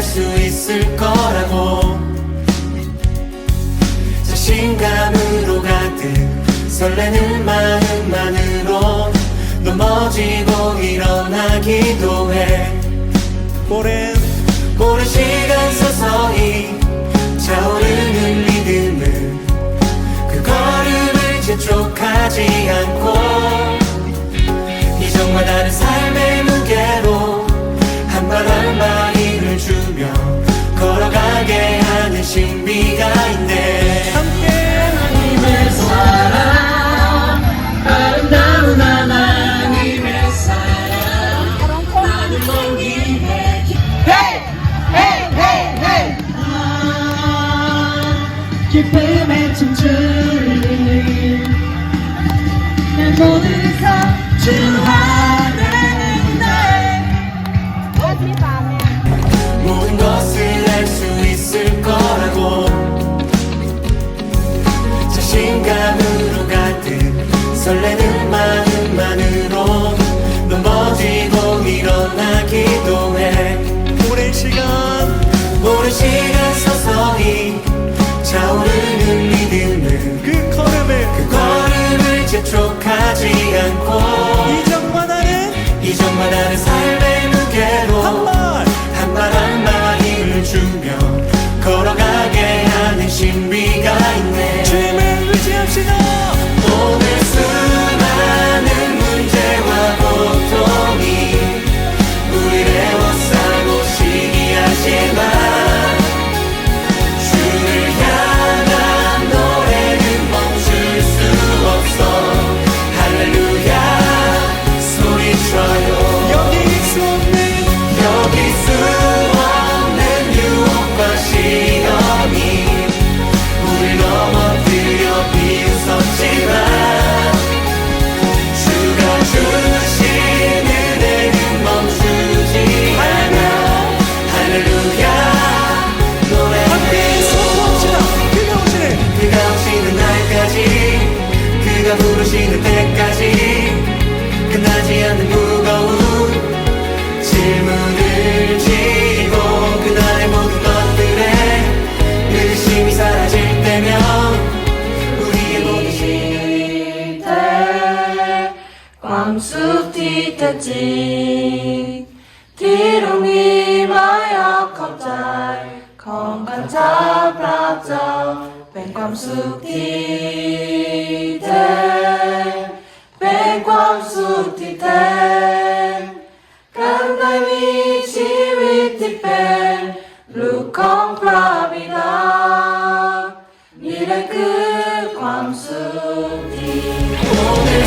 될 수 있을 거라고. 자신감으로 가득 설레는 마음만을 신비가 있네. 함께 하나님의 사랑. 아름다운 하나님의 사랑. 나는 모임의 기쁨에 춤추는 내 모든 자신감으로 가득 설레는 마음만으로 넘어지고 일어나기도 해. 오랜 시간 오랜 시간 서서히 차오르는 리듬은 그 걸음을 그 걸음을 재촉하지 않고 이전과 다른 이전과 다른 ความสุขที่แท้จริงที่เรานี้ไม่อาจเข้าใจ ของกันจ้าพระเจ้าเป็นความสุขที่แท้เป็นความสุขที่แท้การได้มีชีวิตที่เป็นลูกของพระบิดานี่แหละคือความสุขที่